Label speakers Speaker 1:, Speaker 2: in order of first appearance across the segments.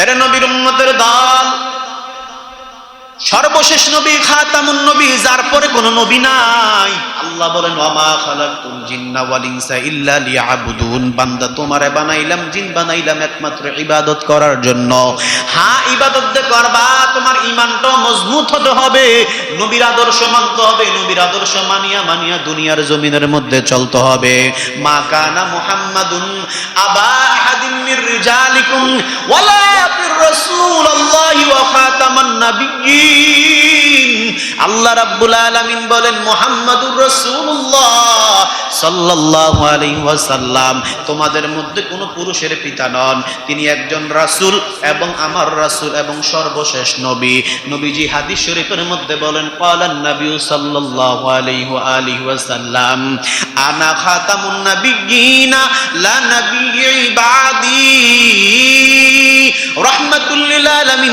Speaker 1: এর নবীর উম্মতের দল। সর্বশেষ নবী খাতামুন নবী, যার পরে কোনো নবী নাই। আল্লাহ বলেন, ওয়ামা খালাকুল জিন্না ওয়াল ইনসা ইল্লা লিয়াবুদুন। বান্দা, তোমারে বানাইলাম, জিন বানাইলাম একমাত্র ইবাদত করার জন্য। হ্যাঁ ইবাদত যে করবা, তোমার ইমানটা মজবুত হতে হবে। নবীর আদর্শ মানতে হবে, নবীর আদর্শ মানিয়া মানিয়া দুনিয়ার জমিনের মধ্যে চলতে হবে। মা কানা মুহাম্মাদুন আবা আহাদিন মির রিজালিকুম ওয়ালাকিন রাসূলুল্লাহি ওয়া খাতামান নাবিয়্যিন। আল্লাহ রাব্বুল আলামিন বলেন, মুহাম্মাদুর রাসূলুল্লাহ সাল্লাল্লাহু আলাইহি ওয়াসাল্লাম। তোমাদের মধ্যে কোনো পুরুষের পিতা নন। তিনি একজন রাসূল এবং আমার রাসূল এবং সর্বশেষ নবী। নবীজি হাদিস শরীফের মধ্যে বলেন, ক্বালান নবী সাল্লাল্লাহু আলাইহি ওয়া আলিহি ওয়াসাল্লাম, আনা খাতামুন নাবিয়্যিনা লা নাবিয়্যি বাদি।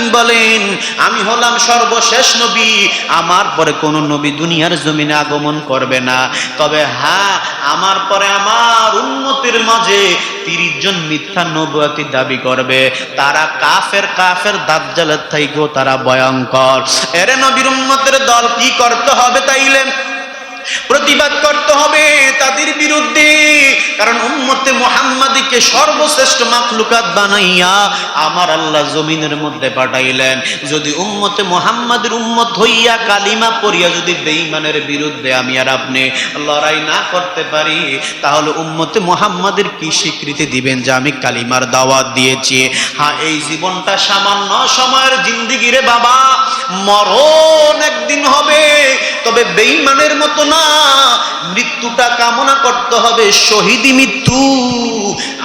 Speaker 1: বলেন, আমি হলাম সর্বশেষ নবী, আমার পরে নবী দুনিয়ার জমিনে আগমন করবে না। তবে হ্যাঁ আমার পরে আমার উন্নতির মাঝে তিরিশ জন মিথ্যা নবুয়াতি দাবি করবে। তারা কাফের কাফের দাজ্জালের থাইকেও তারা ভয়ঙ্কর। এরে নবীর উম্মতের দল কি করতে হবে তাইলে? প্রতিবাদ করতে হবে তাদের বিরুদ্ধে। কারণ উম্মতে মোহাম্মদীকে সর্বশ্রেষ্ঠ মাখলুকাত বানাইয়া আমার আল্লাহ জমিনের মধ্যে পাঠাইলেন। যদি উম্মতে মোহাম্মদের উম্মত হইয়া কালিমা পড়িয়া যদি বেঈমানের বিরুদ্ধে আমি আর আপনি লড়াই না করতে পারি, তাহলে উম্মতে মোহাম্মদের কি স্বীকৃতি দিবেন যে আমি কালিমার দাওয়াত দিয়েছি? হ্যাঁ এই জীবনটা সামান্য সময়ের জিন্দিগিরে বাবা, মরণ একদিন হবে। তবে বেঈমানের মতো না। মৃত্যুটা কামনা করতে হবে শহীদি মৃত্যু।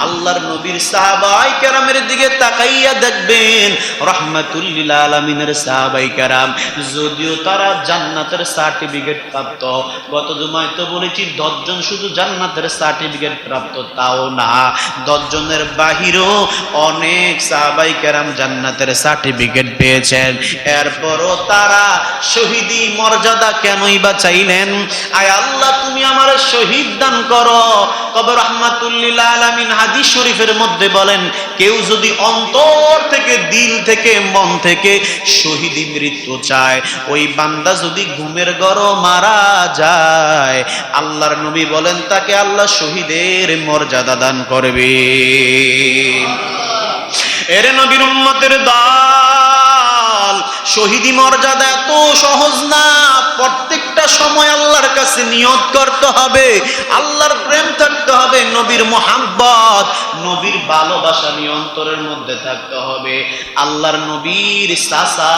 Speaker 1: আল্লাহর নবীর সাহাবাই কেরামের দিকে তাকাইয়া দেখবেন রহমাতুল্লিল আলমিনের সাহাবাই কেরাম, যদিও তারা জান্নাতের সার্টিফিকেট প্রাপ্ত, গত জুমায় তো বলেছি দশজন শুধু জান্নাতের সার্টিফিকেট প্রাপ্ত, তাও না। দশজনের বাহিরেও অনেক সাহাবাই কেরাম জান্নাতের সার্টিফিকেট পেয়েছেন। এরপরও তারা শহীদি মর্যাদা কেনই বা চাইলেন। আয় আল্লাহ, তুমি আমার শহীদ দান করো। তবে রহমাতুল্লিল আলামিন হাদিস শরীফের মধ্যে বলেন, কেউ যদি অন্তর থেকে, দিল থেকে, মন থেকে শহীদি মৃত্যু চায়, ওই বান্দা যদি ঘুমের গড় মারা যায়, আল্লাহর নবী বলেন, তাকে আল্লাহ শহীদের মর্যাদা দান করবে। এর নবীর উম্মতের দল শহীদি মর্যাদা এত সহজ না। প্রত্যেকটা সময় আল্লাহর কাছে নিয়ত করতে হবে। আল্লাহর প্রেম থাকতে হবে, নবীর মোহাব্বত, নবীর ভালোবাসা নিয়ন্ত্রণের মধ্যে থাকতে হবে। আল্লাহর নবীর সাসা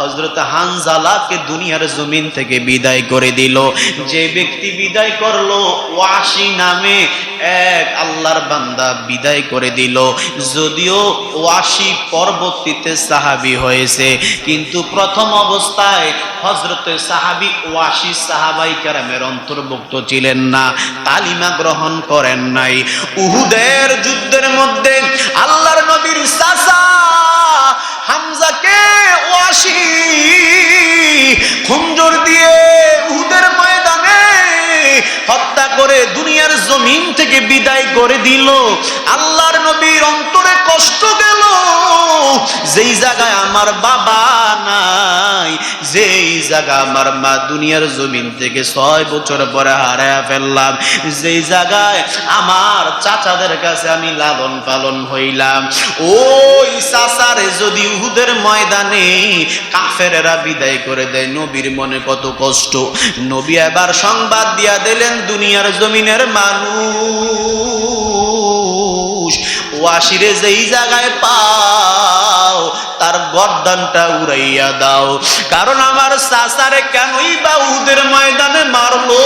Speaker 1: হজরত হানজালাকে দুনিয়ার জমিন থেকে বিদায় করে দিল। যে ব্যক্তি বিদায় করল, ওয়াসি নামে এক আল্লাহর বান্দা বিদায় করে দিল। যদিও ওয়াসি পরবর্তীতে সাহাবি হয়েছে কিন্তু প্রথম অবস্থায় হজরতে সাহাবি ওয়াসি সাহাবাই কেরামের অন্তর্ভুক্ত ছিলেন না, তালিমা গ্রহণ করেন নাই। উহুদের যুদ্ধের মধ্যে আল্লাহর নবীর সাসা হামজাকে ওয়াসি খুঞ্জর দিয়ে উহুদের ময়দানে হত্যা করে দুনিয়ার জমিন থেকে বিদায় করে দিল। আল্লাহর নবীর অন্তরে কষ্ট গেল। যেই জায়গায় আমার বাবা নাই, যেই জায়গা আমার মা দুনিয়ার জমিন থেকে ছয় বছর পরে হারায় ফেললাম। যেই জায়গায় আমার চাচাদের কাছে আমি লালন পালন হইলাম। ওই চাচারে যদি উহুদের ময়দানে কাফেরেরা বিদায় করে দেয়, নবীর মনে কত কষ্ট। নবী এবার সংবাদ দিয়া দিলেন, দুনিয়ার জমিনের মানুষ। ওয়াসিরে যেই জায়গায় পাও, তার গর্দানটা উড়াইয়া দাও। কারণ আমার সাসারে কেনই বা উদের ময়দানে মারলো?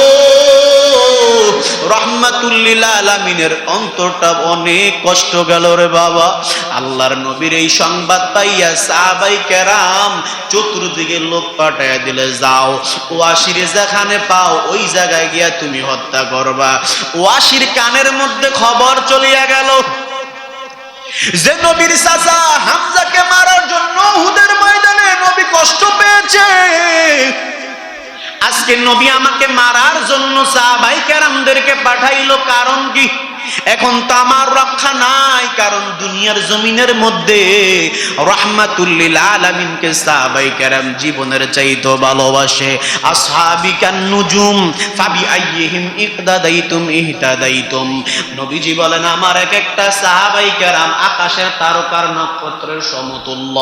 Speaker 1: অন্তরটা অনেক কষ্ট গেল রে বাবা। আল্লাহর নবীর এই সংবাদ পাইয়া সাহাবাই কেরাম চতুর্দিকে লোক পাঠাইয়া দিলে, যাও, ওয়াসিরে যেখানে পাও, ওই জায়গায় গিয়া তুমি হত্যা করবা। ওয়াসির কানের মধ্যে খবর চলিয়া গেল যে নবীর চাচা হামজাকে মারার জন্য হুদের ময়দানে নবী কষ্ট পেয়েছে। আজকে নবী আমাকে মারার জন্য সাহাবাই কেরামদেরকে পাঠাইলো কারণ কি? এখন তো আমার রক্ষা নাই, কারণ দুনিয়ার জমিনের মধ্যে রহমাতুল্লিল আলামিনকে সাহাবাই কেরাম জীবনের চাইতো ভালোবাসে। নুজুম, ফাবি ইহতাদাইতুম। নবীজি বলেন, আমার এক একটা সাহাবাই আকাশের তারকার নক্ষত্রের সমতুল্য।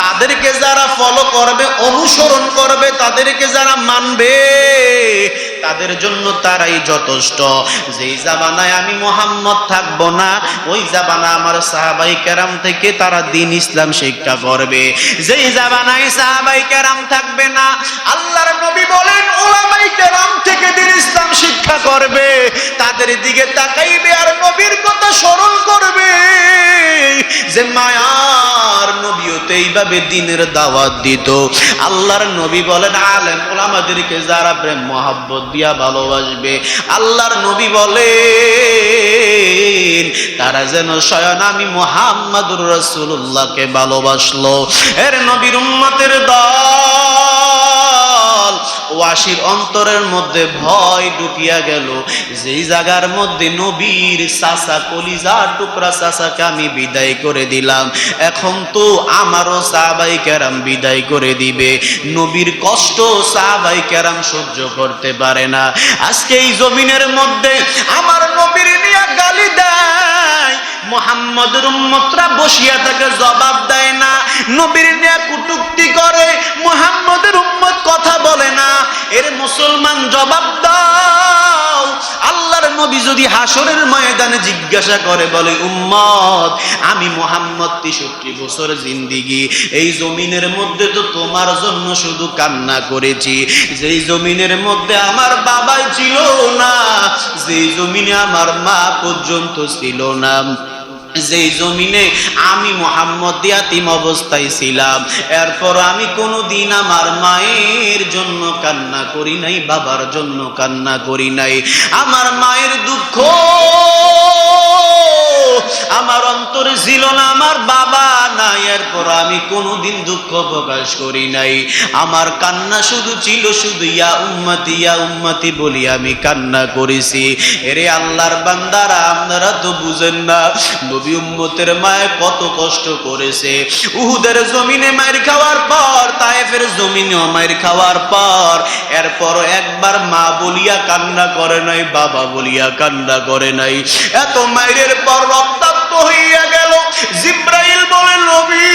Speaker 1: তাদেরকে যারা ফলো করবে, অনুসরণ করবে, তাদেরকে যারা মানবে তাদের জন্য তারাই যথেষ্ট। যেই জাবানায় আমি মোহাম্মদ থাকব না, ওই জাবানা আমার সাহাবাই কেরাম থেকে তারা দিন ইসলাম শিক্ষা করবে। যেই জাবানায় সাহাবাই কেরাম থাকবে না, আল্লাহর নবী বলেন, ওলামাই কেরাম থেকে দিন ইসলাম শিক্ষা করবে। তাদের দিকে তাকাইবে আর নবীর কথা স্মরণ করবে। যে মায়ার নবীও তো এইভাবে দিনের দাওয়াত দিত। আল্লাহর নবী বলেন, আলেম, ওলামাদেরকে যারা প্রেম, মহাব্বত দিয়া ভালোবাসবে। আল্লাহর নবী বলে তারা যেন স্বয়ন আমি মোহাম্মদুর রসুল্লাহকে ভালোবাসলো। এর নবীর উম্মতের দল ওয়াসির অন্তরের মধ্যে ভয় ঢুকিয়া গেল। যেই জায়গার মধ্যে নবীর চাচা কলিজার টুকরা চাচাকে আমি বিদায় করে দিলাম। এখন তো আমারও সাহাবাই কেরাম বিদায় করে দিবে। নবীর কষ্ট সাহাবাই কেরাম সহ্য করতে পারে না। আজকে এই জমিনের মধ্যে আমার নবীর নিয়ে গালি দেয়। মোহাম্মদের উম্মতরা বসিয়া থাকে জবাব দেয় না। নবীর নিয়ে কুটুক্তি করে, মোহাম্মদের উম্মত কথা বলে না। এর মুসলমান জবাব দাও। আল্লাহর নবী যদি হাসরের ময়দানে জিজ্ঞাসা করে, বলে, উম্মত, আমি মোহাম্মদ তেষট্টি বছর জিন্দিগি। এই জমিনের মধ্যে তো তোমার জন্য শুধু কান্না করেছি। যেই জমিনের মধ্যে আমার বাবাই ছিল না, যেই জমিনে আমার মা পর্যন্ত ছিল না। যেই জমিনে আমি মোহাম্মদ ইয়াতিম অবস্থায় ছিলাম, এরপর আমি কোনো দিন আমার মায়ের জন্য কান্না করি নাই, বাবার জন্য কান্না করি নাই। আমার মায়ের দুঃখ আমার অন্তরে ছিল না, আমার বাবা নাই। এরপর আমি কোনোদিন দুঃখ প্রকাশ করি নাই। আমার কান্না শুধু ছিল, শুধু ইয়া উম্মতি ইয়া উম্মতি বলি আমি কান্না করেছি। এরে আল্লাহর বান্দারা, আপনারা তো বুঝেন না, নবী উম্মতের মায়ে কত কষ্ট করেছে। উহুদের জমিনে মায়ের খাওয়ার পর, তায়েফের জমিনেও মায়ের খাওয়ার পর, এরপর একবার মা বলিয়া কান্না করে নাই, বাবা বলিয়া কান্না করে নাই। এত মায়ের পর রক্তাক্ত হইয়া গেল। জিব্রাইল বলে, নবী,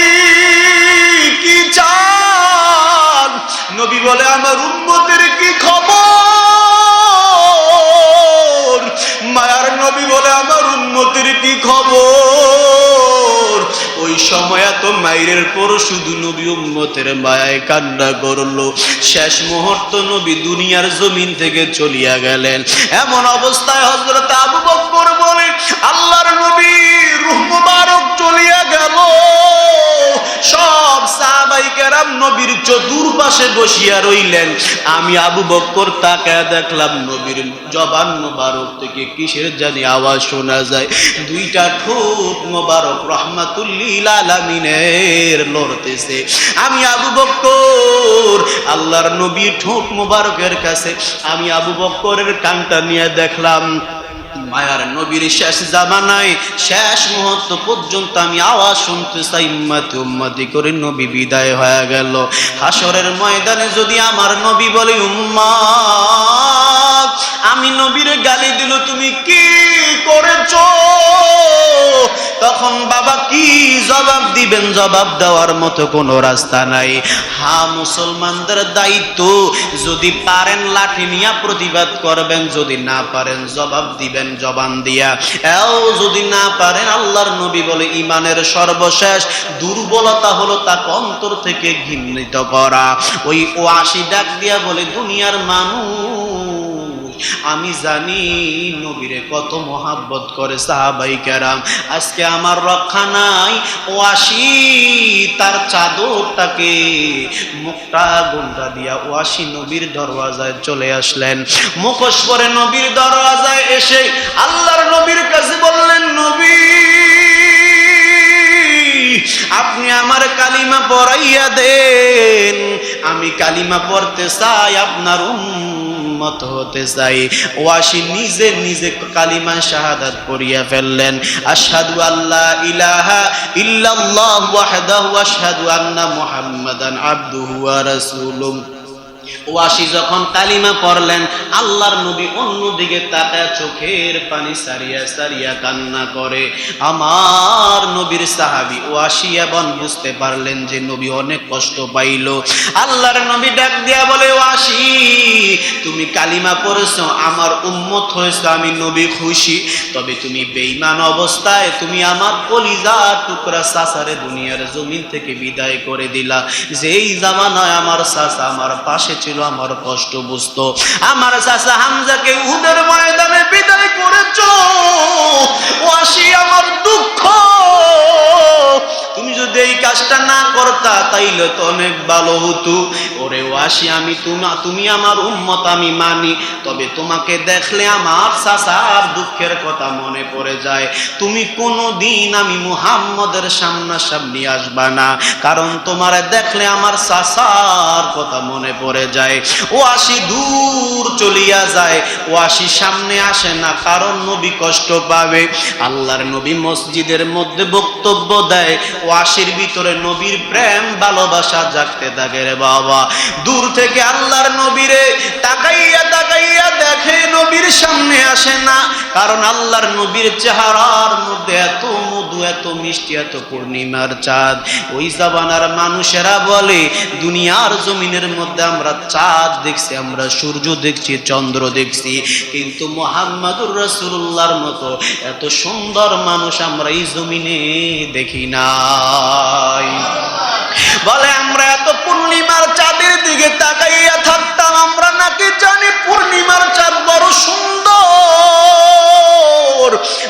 Speaker 1: কি চান? নবী বলে, আমার উন্মতের কি খবর? মায়ার নবী বলে, আমার উন্মতির কি খবর? ওই সময় তো মাইরের পর শুধু নবী উম্মতের মায়ায় কান্না করল। শেষ মুহূর্ত নবী দুনিয়ার জমিন থেকে চলিয়া গেলেন। এমন অবস্থায় হজরত আবু বকর বলে আল্লাহর নবী রুহ মুবারক চলিয়া গেল। সব সাহাবাই কেরাম নবীর চতুর্পাশে বসিয়া রইলেন। আমি আবু বক্কর তাকায় দেখলাম, নবীর জবান মোবারক থেকে কিসের জানি আওয়াজ শোনা যায়। দুইটা ঠোঁট মোবারক রহমাতুল্লিল আলামিনের লড়তেছে। আমি আবু বক্কর, আল্লাহর নবী ঠোঁট মোবারকের কাছে, আমি আবু বক্করের কানটা নিয়ে দেখলাম মায়ার নবীর শেষ জামানায়, শেষ মুহূর্ত পর্যন্ত আমি আওয়াজ শুনতে চাই, উম্মাতি, উম্মতি করে নবী বিদায় হয়ে গেল। হাসরের ময়দানে যদি আমার নবী বলে, উম্মা আমি নবীর গালি দিল, তুমি কি করেছ? তখন বাবা কি জবাব দিবেন? জবাব দেওয়ার মতো কোনো রাস্তা নাই। হা মুসলমানদের দায়িত্ব, যদি পারেন লাঠি নিয়ে প্রতিবাদ করবেন, যদি না পারেন জবাব দিবেন জবান দিয়া। এও, যদি না পারেন, আল্লাহর নবী বলে ইমানের সর্বশেষ দুর্বলতা হলো তাকে অন্তর থেকে ঘৃণিত করা। ওই ও আশি ডাক দিয়া বলে, দুনিয়ার মানুষ আমি জানি নবীরে কত মোহাব্বত করে সাহাবাই কেরাম। আজকে আমার রক্ষা নাই, ও আসি তার চাদরটাকে, মুখটা গুন্ডা দিয়া ও আসি নবীর দরওয়াজায় চলে আসলেন। মুখোশ পরে নবীর দরওয়াজায় এসে আল্লাহর নবীর কাছে বললেন, নবী, আপনি আমার কালিমা পড়াইয়া দেন। আমি কালিমা পড়তে চাই আপনার উম্ম উম্মত হতে চাই। ওয়াসি নিজে নিজে কালিমা শাহাদাত পড়িয়া ফেললেন। আশহাদু আল্লাহ ইলাহা ইল্লাল্লাহ ওয়াহদাহু আশহাদু আন্না মুহাম্মাদান আবদুহু ওয়া রাসূলুহু। ওয়াসি যখন কালিমা পড়লেন, আল্লাহর নবী অন্যদিকে তাকায় চোখের পানি সারিয়া সারিয়া কান্না করে। আমার নবীর সাহাবি ওয়াসি এবং বুঝতে পারলেন যে নবী অনেক কষ্ট পাইল। আল্লাহর নবী ডাক দিয়া বলে, ওয়াসি, তুমি কালিমা পড়েছো, আমার উম্মত হয়েছে, আমি নবী খুশি। তবে তুমি বেঈমান অবস্থায়, তুমি আমার কলিজার টুকরা সাসারে দুনিয়ার জমিন থেকে বিদায় করে দিলা। যেই জামানায় আমার সাসা আমার পাশে ছিল আমার কষ্ট বুঝতো। আমার চাচা হামজাকে উহুদের ময়দানে বিদায় করেছ। ওয়াসি আমার দুঃখ। তুমি যদি এই কাজটা না করতা, তাইলে তো অনেক ভালো হতো। ওরে ওয়াসি, আমি তুমি তুমি আমার উম্মত, আমি মানি। তবে তোমাকে দেখলে আমার চাচার দুঃখের কথা মনে পড়ে যায়। তুমি কোনো দিন আমি মুহাম্মদের সামনাসামনি আসবা না, কারণ তোমার দেখলে আমার চাচার কথা মনে পড়ে যায়। ও আসি দূর চলিয়া যায় ও আসি সামনে আসে না, কারণ নবী কষ্ট পাবে। আল্লাহর নবী মসজিদের মধ্যে বক্তব্য দেয় ও আশির ভিতরে নবীর প্রেম, ভালোবাসা জাগতে থাকে রে বাবা। দূর থেকে আল্লাহর নবীরে তাকাইয়া তাকাইয়া দেখে নবীর সামনে আসে না। কারণ আল্লাহর নবীর চেহারার মধ্যে এত মধু, এত মিষ্টি, এত পূর্ণিমার চাঁদ। ওই জাবানার মানুষেরা বলে, দুনিয়ার জমিনের মধ্যে আমরা চাঁদ দেখছি, আমরা সূর্য দেখছি, চন্দ্র দেখছি। কিন্তু মোহাম্মদুর রসুল্লাহর মতো এত সুন্দর মানুষ আমরা এই জমিনে দেখি নাই বলে, আমরা এত পূর্ণিমার চাঁদের দিকে তাকাইয়া থাকতাম, আমরা নাকি জানি পূর্ণিমার চাঁদ বড় সুন্দর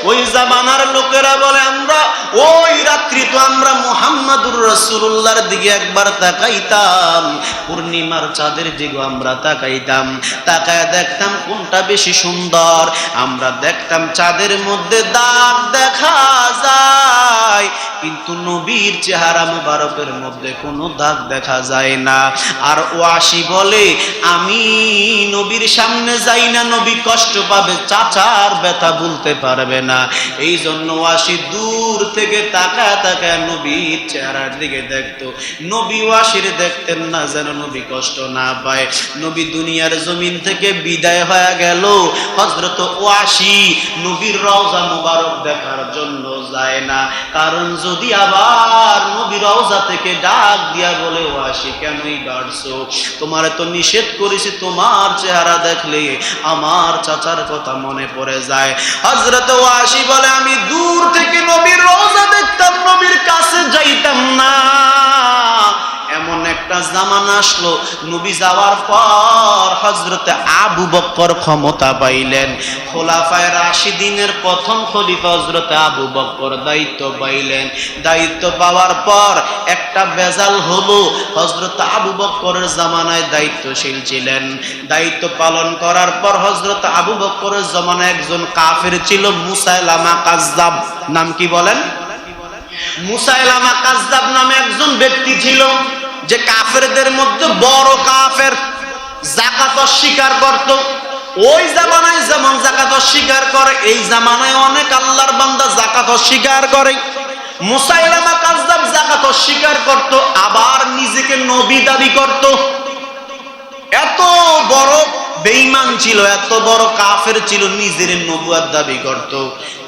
Speaker 1: ওই জামানার লোকেরা বলে, আমরা ওই রাত্রি তো আমরা মোহাম্মদুর রসুল্লাহর দিকে একবার তাকাইতাম। পূর্ণিমার চাঁদের দিকে আমরা তাকাইতাম। তাকায় দেখতাম কোনটা বেশি সুন্দর। আমরা দেখতাম চাঁদের মধ্যে দাগ দেখা যায়। কিন্তু নবীর চেহারা মুবারকের মধ্যে কোনো দাগ দেখা যায় না। আর ওয়াসি বলে, আমি নবীর সামনে যাই না, নবী কষ্ট পাবে। চাচার ব্যথা বলতে পারবে না। এই জন্য ওয়াসি দূর থেকে তাকায় তাকায় নবীর চেহারার দিকে দেখতো। নবী ওয়াসির দেখতেন না যেন নবী কষ্ট না পায়। নবী দুনিয়ার জমিন থেকে বিদায় হয়ে গেল। হজরত ওয়াসি নবীর রওজা মুবারক দেখার জন্য যায় না। কারণ যদি আবার নবী রওজা থেকে ডাক দিয়া বলে, ওয়াসি, কেনই বাড়ছো তোমার তো নিষেধ করেছি তোমার চেহারা দেখলে। আমার চাচার কথা মনে পড়ে যায়। হজরত ওয়াসি বলে আমি দূর থেকে নবীর রোজা দেখতাম নবীর কাছে যাইতাম না। এমন একটা জামানা আসলো। নবী যাওয়ার পর হজরতে আবু বক্কর ক্ষমতা পাইলেন। খোলাফায় রাশিদিনের প্রথম খলিফা হজরতে আবু বক্কর দায়িত্ব পাইলেন। দায়িত্ব পাওয়ার পর একটা বেজাল হলো হজরত আবু বক্করের জামানায় দায়িত্বশীল ছিলেন। দায়িত্ব পালন করার পর হজরত আবু বক্করের জামানায় একজন কাফের ছিল মুসাইলামা কাজদাব নাম কি বলেন? মুসাইলামা কাজদাব নামে একজন ব্যক্তি ছিল। যে কাফেরদের মধ্যে বড় কাফের জাকাত অস্বীকার করত। ওই জামানায় যেমন জাকাত অস্বীকার করে, এই জামানায় অনেক আল্লাহর বান্দা জাকাত অস্বীকার করে। মুসাইলামা কাজদাব জাকাত অস্বীকার করত, আবার নিজেকে নবী দাবি করত। এত বড় বেঈমান ছিল, এত বড় কাফের ছিল, নিজের নবুয়ার দাবি করত।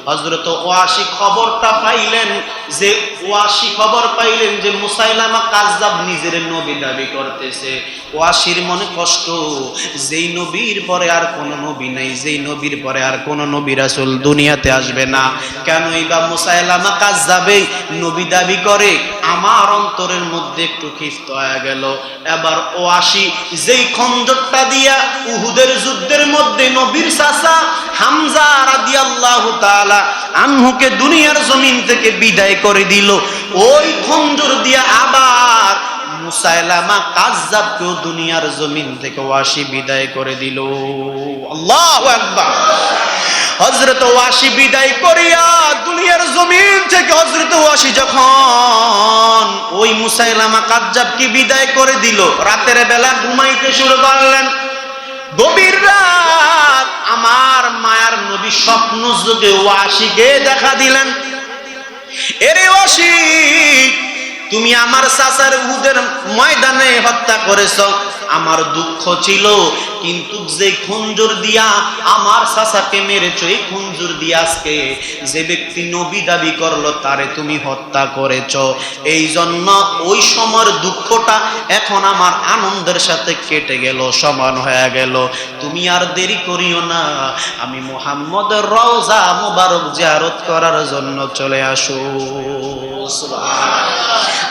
Speaker 1: হজরত ওয়াসি খবরটা পাইলেন যে ওয়াসি খবর পাইলেন যে মুসাইলামা কাজদাব নিজের নবী দাবি করতেছে। ওয়াসির মনে কষ্ট, যেই নবীর পরে আর কোন নবী নাই, যেই নবীর পরে আর কোন নবী রাসূল দুনিয়াতে আসবে না। কেনই বা মুসাইলামা কাজদাবে নবী দাবি করে, আমার অন্তরের মধ্যে একটু ক্ষিপ্ত হয়ে গেল। এবার ওয়াসি যেই খঞ্জরটা দিয়া উহুদের যুদ্ধের মধ্যে নবীর চাচা হামজা রাদিয়াল্লাহু তাআলা আনহুকে দুনিয়ার জমিন থেকে বিদায় করে দিল। ওই খঞ্জর দিয়া আবার মুসাইলামা কাজ্জাবকেও দুনিয়ার জমিন থেকে ওয়াসি বিদায় করে দিল। আল্লাহু আকবার। হজরত ওয়াসি বিদায় করিয়া দুনিয়ার জমিন থেকে হজরত ওয়াসি যখন ওই মুসাইলামা কাজ্জাবকে বিদায় করে দিল, রাতের বেলা ঘুমাইতে শুরু করলেন। গভীর রাত আমার মায়ার নবী স্বপ্ন যুগে ওয়াসিকে দেখা দিলেন। এরে ওয়াসিক তুমি আমার চাচার উদের ময়দানে হত্যা করেছ। আমার দুঃখ ছিল কিন্তু যে খুঞ্জুর দিয়া আমার চাচাকে মেরেছ, এই খুঞ্জুর দিয়া আজকে যে ব্যক্তি নবী দাবি করল, তারে তুমি হত্যা করেছ। এই জন্য ওই সময়ের দুঃখটা এখন আমার আনন্দের সাথে কেটে গেল, সমান হয়ে গেল। তুমি আর দেরি করিও না, আমি মোহাম্মদ রওজা মুবারক জিয়ারত করার জন্য চলে আসো।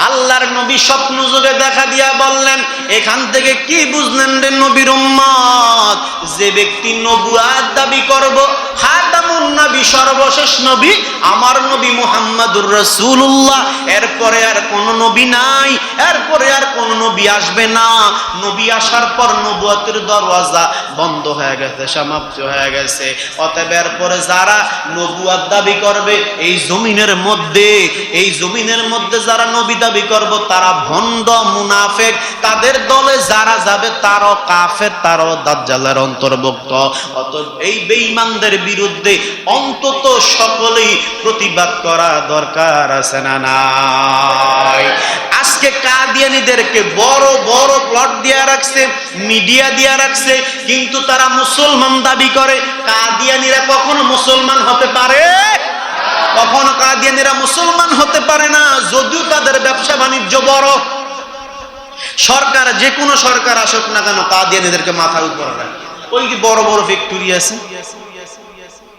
Speaker 1: আল্লাহর নবী স্বপ্ন যুগে দেখা দিয়া বললেন, এখান থেকে কি বুঝলেন রে নবীর যে ব্যক্তি নবুয়াত দাবি করব খাতামুন নবী সর্বশেষ নবী আমার নবী মুহাম্মাদুর রাসূলুল্লাহ। এরপরে আর কোন নবী নাই, এরপরে আর কোন নবী আসবে না। নবী আসার পর নবুয়াতের দরওয়াজা বন্ধ হয়ে গেছে, সমাপ্ত হয়ে গেছে। অতএব এরপরে যারা দাবি করবে, এই জমিনের মধ্যে, এই জমিনের মধ্যে যারা নবী দাবি করব, তারা ভণ্ড মুনাফেক। তাদের দলে যারা যাবে, তারও কাফের, তারও দাজ্জালের অন্তর্ভুক্ত। অত এই বেঈমানদের বিরুদ্ধে অন্তত সকলেই প্রতিবাদ করা দরকার আছে না নাই? আজকে কাদিয়ানিদেরকে বড় বড় প্লট দিয়া রাখছে মিডিয়া দিয়া রাখছে, কিন্তু তারা মুসলমান দাবি করে, কাদিয়ানিরা কখনো মুসলমান হতে পারে? কখনো কাদিয়ানিরা মুসলমান হতে পারে না, যদিও তাদের ব্যবসা বাণিজ্য বড়। সরকার, যে কোনো সরকার আসুক না কেন, কাদিয়ানিদেরকে মাথার উপর রাখে। ওই যে বড় বড় ফ্যাক্টরি আছে।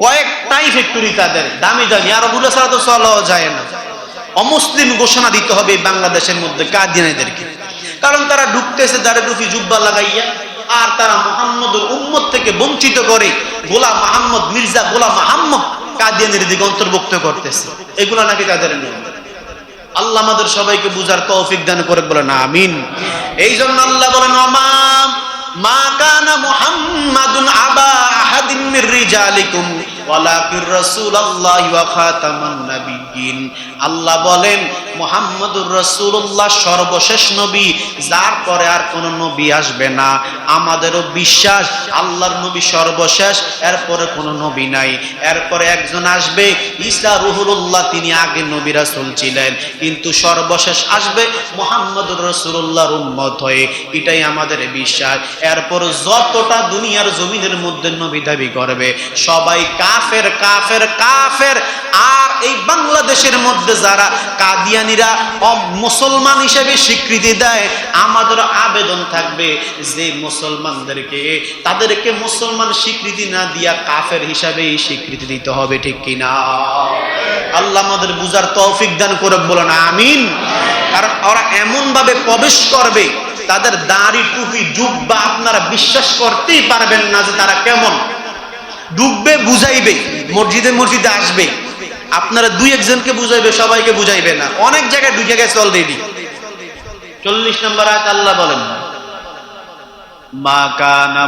Speaker 1: কয়েকটাই ফ্যাক্টরি তাদের। দামি দামি। আর ওগুলো ছাড়া তো চলাও যায় না। অমুসলিম ঘোষণা দিতে হবে বাংলাদেশের মধ্যে কাদিয়ানিদেরকে। কারণ তারা ঢুকতেছে দাঁড়ে টুপি জুব্বা লাগাইয়া, আর তারা মোহাম্মদের উম্মত থেকে বঞ্চিত করে গোলাম মাহমদ, মির্জা গোলাম মাহমদ কাদিয়ানের দিকে অন্তর্ভুক্ত করতেছে। এগুলো নাকি তাদের নিয়ম? আল্লাহ আমাদের সবাইকে বুঝার তৌফিক দান করে বলেন, আমিন। এই জন্য আল্লাহ বলেন মা কানা মুহাম্মাদুন আবা আহাদিন মির রিজালিকুম ওয়ালাকির ওয়া খাতামান আল্লাহ বলেন রাসূলুল্লাহ সর্বশেষ নবী, যার পরে আর কোন নবী আসবে না। আমাদেরও বিশ্বাস, আল্লাহর নবী সর্বশেষ, এরপরে কোনো নবী নাই। এরপরে একজন আসবে, ঈসা রুহুল্লাহ তিনি আগে নবী রাসূল ছিলেন। কিন্তু সর্বশেষ আসবে মুহাম্মদুর রাসূলুল্লাহর উম্মত হয়ে। এটাই আমাদের বিশ্বাস। এরপর যতটা দুনিয়ার জমিনের মধ্যে নবী দাবি করবে। সবাই কাফের কাফের কাফের। আর এই বাংলাদেশের মধ্যে যারা কাদিয়ানিরা মুসলমান হিসেবে স্বীকৃতি দেয় আমাদের আবেদন থাকবে যে মুসলমানদেরকে, তাদেরকে মুসলমান স্বীকৃতি না দিয়া কাফের হিসাবেই স্বীকৃতি দিতে হবে, ঠিক কিনা আল্লাহ আমাদের বুঝার তৌফিক দান করে বলেন আমিন। কারণ ওরা এমন ভাবে প্রবেশ করবে, তাদের দাড়ি, টুপি ডুববা আপনারা বিশ্বাস করতেই পারবেন না যে তারা কেমন। ডুববে, বুঝাইবে মসজিদে মসজিদে আসবে। আপনারা দুই একজনকে বুঝাইবে, সবাইকে বুঝাইবে না। অনেক জায়গায় দুই জায়গায় অলরেডি চল্লিশ নম্বর আয়াত আল্লাহ বলেন, মা কানা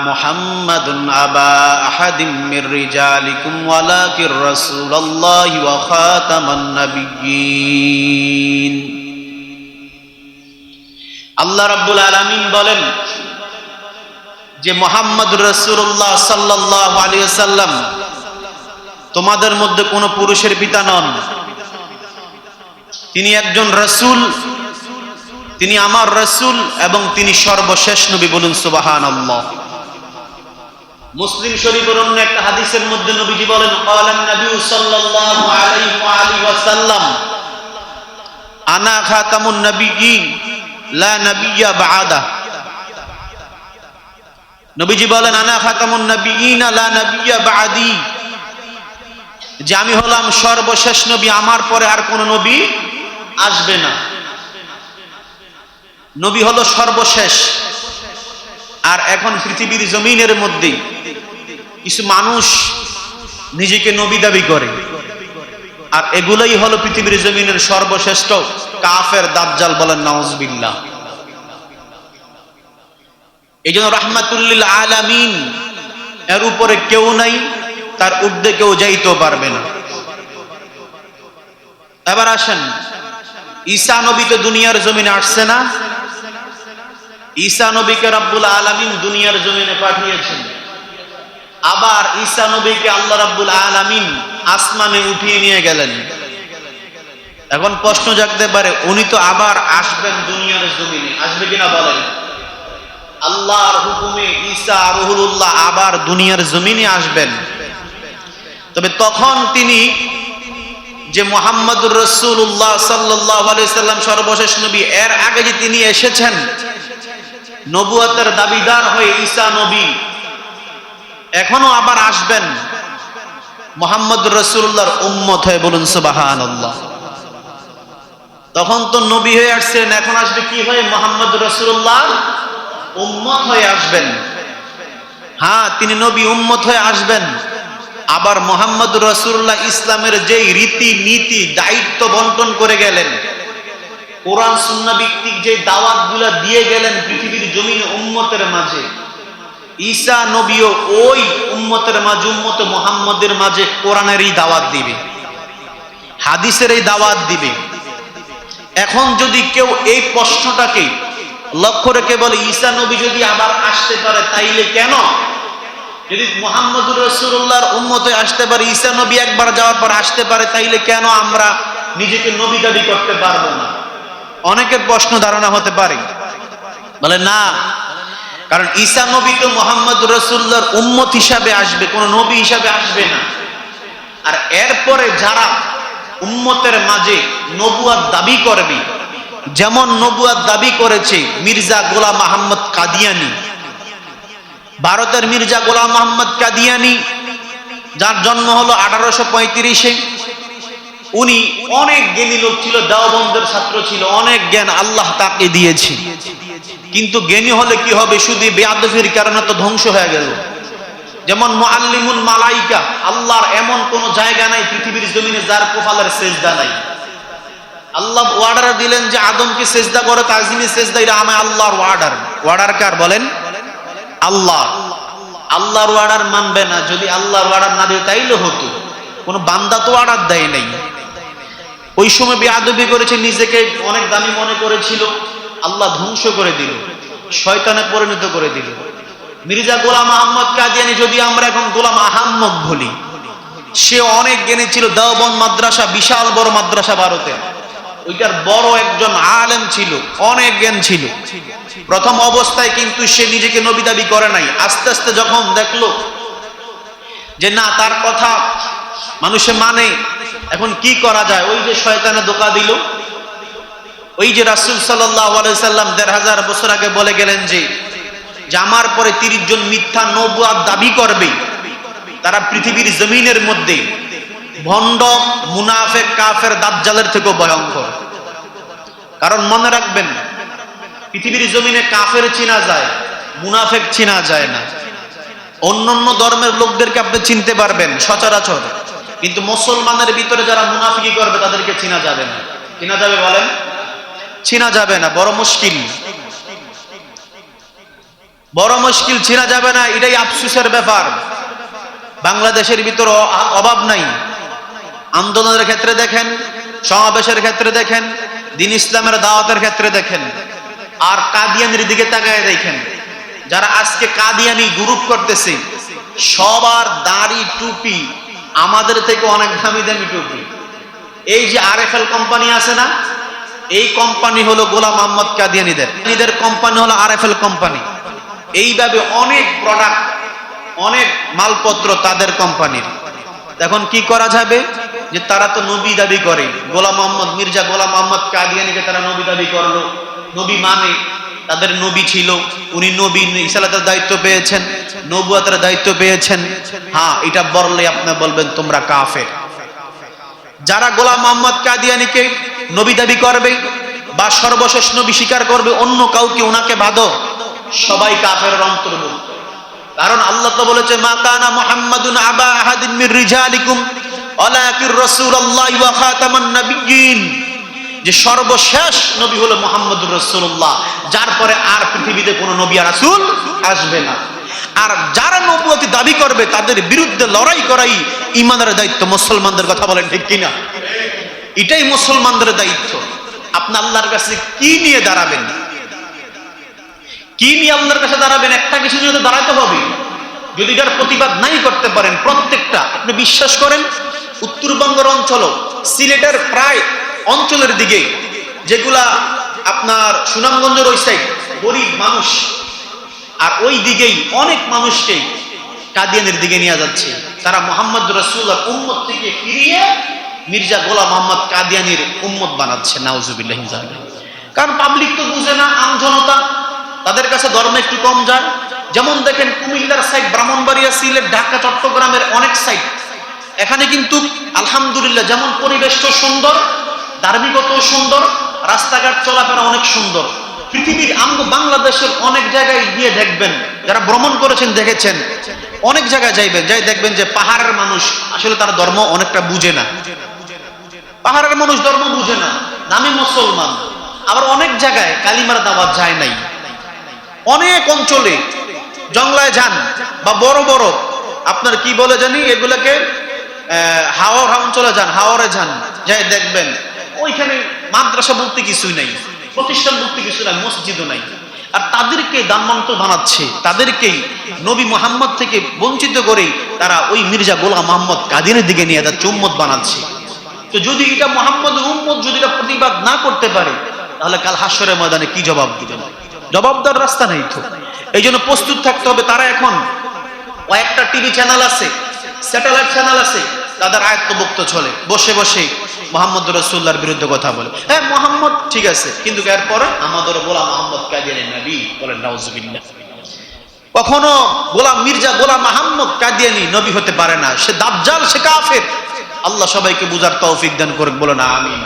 Speaker 1: আল্লাহ রাব্বুল আলামিন বলেন যে মোহাম্মদ রসুল্লাহ সাল্লাহ আলিয়াল্লাম তোমাদের মধ্যে কোনো পুরুষের পিতা নন। তিনি একজন রসুল, তিনি আমার রসুল এবং তিনি সর্বশেষ নবী বলুন সুবাহান মুসলিম শরীফের অন্য একটা হাদিসের মধ্যে নবীজি বলেন আনা খাতামুন নবী লা নবিয়া বাদা নবীজি বলেন, আনা খাতামুন নবিয়্যিন আলা নবিয়া বা'দি। যে আমি হলাম সর্বশেষ নবী, আমার পরে আর কোন নবী আসবে না। নবী হলো সর্বশেষ। আর এখন পৃথিবীর জমিনের মধ্যে কিছু মানুষ নিজেকে নবী দাবি করে। আর এগুলোই হলো পৃথিবীর জমিনের সর্বশ্রেষ্ঠ কাফের দাজ্জাল বলেন নওয়াজবিল্লাহ এই জন্য রাহমাতুল্লিল আলামিন, এর উপরে কেউ নাই, তার ঊর্ধ্বে কেউ যাইতেও পারবে না। এবার আসেন, ঈসা নবী তো দুনিয়ার জমিনে আসছে না? ঈসা নবীকে রাব্বুল আলামিন দুনিয়ার জমিনে পাঠিয়েছেন। আবার ঈসা নবীকে আল্লাহ রাব্বুল আলামিন আসমানে উঠিয়ে নিয়ে গেলেন। এখন প্রশ্ন জাগতে পারে, উনি তো আবার আসবেন দুনিয়ার জমিনে, আসবে কিনা বলেন? আল্লাহর হুকুমে ঈসা রহুল্লাহ আবার দুনিয়ার জমিনে আসবেন। তবে তখন তিনি যে মোহাম্মদুর রসুল্লাহ সাল্লাহ সাল্লাম, সর্বশেষ নবী, এর আগে যে তিনি এসেছেন, নবুয়াতের দাবিদার হয়ে ঈসা নবী এখনও আবার আসবেন। মোহাম্মদ রসুল্লাহর উম্মত হয়ে বলুন সুবাহান তখন তো নবী হয়ে আসছেন এখন আসবে কি হয়ে? মোহাম্মদ রসুল্লাহ উম্মত হয়ে আসবেন। হ্যাঁ তিনি নবী উম্মত হয়ে আসবেন। আবার মোহাম্মদ রসুল্লাহ ইসলামের যেই রীতি, নীতি, দায়িত্ব বন্টন করে গেলেন। কোরআন সুন্না ভিত্তিক যে দাওয়াতগুলা দিয়ে গেলেন পৃথিবীর জমিনে উম্মতের মাঝে। ঈসা নবীও ওই উম্মতের মাঝে, উম্মত মোহাম্মদের মাঝে কোরআনের এই দাওয়াত দিবে। হাদিসের এই দাওয়াত দিবে। এখন যদি কেউ এই প্রশ্নটাকে লক্ষ্য রেখে বলে, ঈসা নবী যদি আবার আসতে পারে, তাইলে কেন? যদি মোহাম্মদুর রসুল্লাহর উম্মতে আসতে পারে, ঈসা নবী একবার যাওয়ার পর আসতে পারে, তাইলে কেন আমরা নিজেকে নবী দাবি করতে পারব না? অনেকের প্রশ্ন ধারণা হতে পারে। বলে, না। কারণ ঈসা নবী তো মোহাম্মদ রসুল্লাহর উম্মত হিসাবে আসবে, কোন নবী হিসাবে আসবে না। আর এরপরে যারা উম্মতের মাঝে নবুয়ার দাবি করবে যেমন নবুয়ার দাবি করেছে মির্জা গোলাম আহম্মদ কাদিয়ানি। ভারতের মির্জা গোলাম মোহাম্মদ কাদিয়ানি, যার জন্ম হলো আঠারোশো পঁয়ত্রিশে। উনি অনেক জ্ঞানী লোক ছিল, দেওবন্দের ছাত্র ছিল, অনেক জ্ঞান আল্লাহ তাকে দিয়েছে। কিন্তু জ্ঞানী হলে কি হবে? শুধু বেয়াদফির কারণে তো ধ্বংস হয়ে গেল। যেমন মুআল্লিমুল মালাইকা, আল্লাহর এমন কোন জায়গা নাই পৃথিবীর জমিনে যার কোফালের সেজদা নাই। আল্লাহ ওয়ার্ডার দিলেন যে আদমকে সেজদা করে তাজিমি সেজদা এটা আমায় আল্লাহর ওয়ার্ডার ওয়ার্ডার কার বলেন? আল্লাহ আল্লাহর ওয়ার্ডার মানবে না। যদি আল্লাহর ওয়ার্ডার না দিয়ে, তাইলে হতো। কোনো বান্দা তো অর্ডার দেয় নাই। ওই সময় বেআবি করেছে, নিজেকে অনেক দামি মনে করেছিল। আল্লাহ ধ্বংস করে দিল। শয়তানে পরিণত করে দিল। মির্জা গোলাম আহম্মদ কাদিয়ানি, যদি আমরা এখন গোলাম আহম্মদ বলি, সে অনেক জ্ঞানী ছিল দেওবন মাদ্রাসা, বিশাল বড় মাদ্রাসা ভারতে ওইটার বড় একজন আলেম ছিল, অনেক জ্ঞান ছিল। প্রথম অবস্থায় কিন্তু সে নিজেকে নবী দাবি করে নাই। আস্তে আস্তে যখন দেখল যে না, তার কথা মানুষে মানে এখন কি করা যায়? ওই যে শয়তানে দোকা দিল। ওই যে রাসুল সাল্লাম দেড় হাজার বছর আগে বলে গেলেন যে আমার পরে তিরিশ জন মিথ্যা নবুয়াদ দাবি করবে তারা পৃথিবীর জমিনের মধ্যে ভণ্ড, মুনাফেক, কাফের, দাজ্জালের থেকেও ভয়ঙ্কর। কারণ মনে রাখবেন, পৃথিবীর জমিনে কাফের চিনা যায়, মুনাফেক চিনা যায় না। অন্যান্য ধর্মের লোকদেরকে আপনি চিনতে পারবেন, সচরাচর। কিন্তু মুসলমানের ভিতরে যারা মুনাফিকি করবে, তাদেরকে চিনা যাবে না। চিনা যাবে বলেন? চিনা যাবে না, বড় মুশকিল। বড় মুশকিল, চিনা যাবে না, এটাই আফসুসের ব্যাপার। বাংলাদেশের ভিতর অভাব নাই। আন্দোলনের ক্ষেত্রে দেখেন, সমাবেশের ক্ষেত্রে দেখেন, দিন ইসলামের দাওয়াতের ক্ষেত্রে দেখেন, আর কাদিয়ানির দিকে তাকায় দেখেন, যারা আজকে কাদিয়ানি গ্রুপ করতেছে, সবার দাড়ি টুপি, আমাদের থেকে অনেক দামি দামি টুপি। এই যে আর কোম্পানি আছে না, এই কোম্পানি হলো গোলাম মোহাম্মদ কাদিয়ানিদের। এদের কোম্পানি হলো আর কোম্পানি। এইভাবে অনেক প্রোডাক্ট অনেক মালপত্র তাদের কোম্পানির। এখন কি করা যাবে? যে তারা তো নবী দাবি করে। গোলাম মোহাম্মদ, মির্জা গোলাম মোহাম্মদ কাদিয়ানিকে তারা নবী দাবি করল। নবী মানে তাদের নবী ছিল। উনি নবী ইসালাতের দায়িত্ব পেয়েছেন, নবুয়াতের দায়িত্ব পেয়েছেন। হ্যাঁ এটা বললে আপনি বলবেন, তোমরা কাফের। যারা গোলাম মোহাম্মদ কাদিয়ানিকে নবী দাবি করবে বা সর্বশেষ নবী স্বীকার করবে, অন্য কাউকে ওনাকে বাদো সবাই কাফের অন্তর্ভুক্ত কারণ আল্লাহ তো বলেছে, মা কানা মুহাম্মাদুন আবা আহাদিন মির রিজালিকুম, ওয়ালাকির রাসূলুল্লাহ ওয়া খাতামান নাবিয়্যিন। যে সর্বশেষ নবী হলো মোহাম্মদুর রসুল্লাহ যার পরে আর পৃথিবীতে কোনো নবী আর রাসূল আসবে না। আর যারা নবুয়তি দাবি করবে, তাদের বিরুদ্ধে লড়াই করাই ইমানের দায়িত্ব। মুসলমানদের কথা বলেন ঠিক কিনা? এটাই মুসলমানদের দায়িত্ব। আপনি আল্লাহর কাছে কি নিয়ে দাঁড়াবেন? কি নিয়ে আল্লাহর কাছে দাঁড়াবেন? একটা কিছু তো দাঁড়াতে হবে, যদি এটার প্রতিবাদ নাই করতে পারেন, প্রত্যেকটা, আপনি বিশ্বাস করেন? উত্তরবঙ্গের অঞ্চল, সিলেটের প্রায় অঞ্চলের দিকে, যেগুলা আপনার সুনামগঞ্জের ওই সাইড গরিব মানুষ, আর ওই দিকেই অনেক মানুষকেই কাদিয়ানের দিকে নিয়ে যাচ্ছে। তারা মোহাম্মদ রসুল আর উম্মত থেকে ফিরিয়ে মির্জা গোলাম মোহাম্মদ কাদিয়ানির উম্মত বানাচ্ছে, নাউজুবিল্লাহ কারণ পাবলিক তো বুঝে না আম জনতা তাদের কাছে ধর্ম একটু কম যায় যেমন দেখেন কুমিল্লার সাইড ব্রাহ্মণবাড়িয়া, সিলেট, ঢাকা, চট্টগ্রামের অনেক সাইড। এখানে কিন্তু আলহামদুলিল্লাহ যেমন পরিবেশটা সুন্দর ধার্মিকত সুন্দর, রাস্তাঘাট চলাফেরা অনেক সুন্দর। পৃথিবীর বাংলাদেশের অনেক জায়গায় গিয়ে দেখবেন, যারা ভ্রমণ করেছেন দেখেছেন, অনেক জায়গায় যাইবেন, যাই দেখবেন যে পাহাড়ের মানুষ, আসলে তারা ধর্ম অনেকটা বুঝে না। পাহাড়ের মানুষ ধর্ম বুঝে না, নামে মুসলমান। আবার অনেক জায়গায় কালিমার দাওয়াত যায় নাই। অনেক অঞ্চলে জংলায় যান বা বড় বড়, আপনার কি বলে জানি, এগুলাকে হাওর অঞ্চলে যান হাওরে যান, যাই দেখবেন, ওইখানে মাদ্রাসা বলতে কিছুই নাই, প্রতিষ্ঠান বলতে কিছু নাই, মসজিদও নাই। আর তাদেরকে দানমন্ত বানাচ্ছে, তাদেরকেই নবী মোহাম্মদ থেকে বঞ্চিত করেই তারা ওই মির্জা গোলাম মোহাম্মদ কাদিনের দিকে নিয়ে তার চুম্মত বানাচ্ছে। তো যদি এটা মোহাম্মদ উম্মত যদি এটা প্রতিবাদ না করতে পারে, তাহলে কাল হাসরের ময়দানে কি জবাব দিবেন? জবাব রাস্তা নেই তো। এই জন্য প্রস্তুত থাকতে হবে তারা এখন। কয়েকটা টিভি চ্যানেল আছে স্যাটেলাইট চ্যানেল আছে, তাদের আয়ত্তভুক্ত চলে। বসে বসে মোহাম্মদ রসুল্লাহর বিরুদ্ধে কথা বলে। হ্যাঁ মোহাম্মদ ঠিক আছে, কিন্তু এরপরে আমাদের গোলাম মোহাম্মদ কাদিয়ানি নবী বলেন, নাউজুবিল্লাহ। কখনো গোলাম মির্জা গোলাম মাহমুদ কাদিয়ানি নবী হতে পারে না। সে দাজ্জাল, সে কাফের। আল্লাহ সবাইকে বুঝার তৌফিক দান করে বলে না আমিন।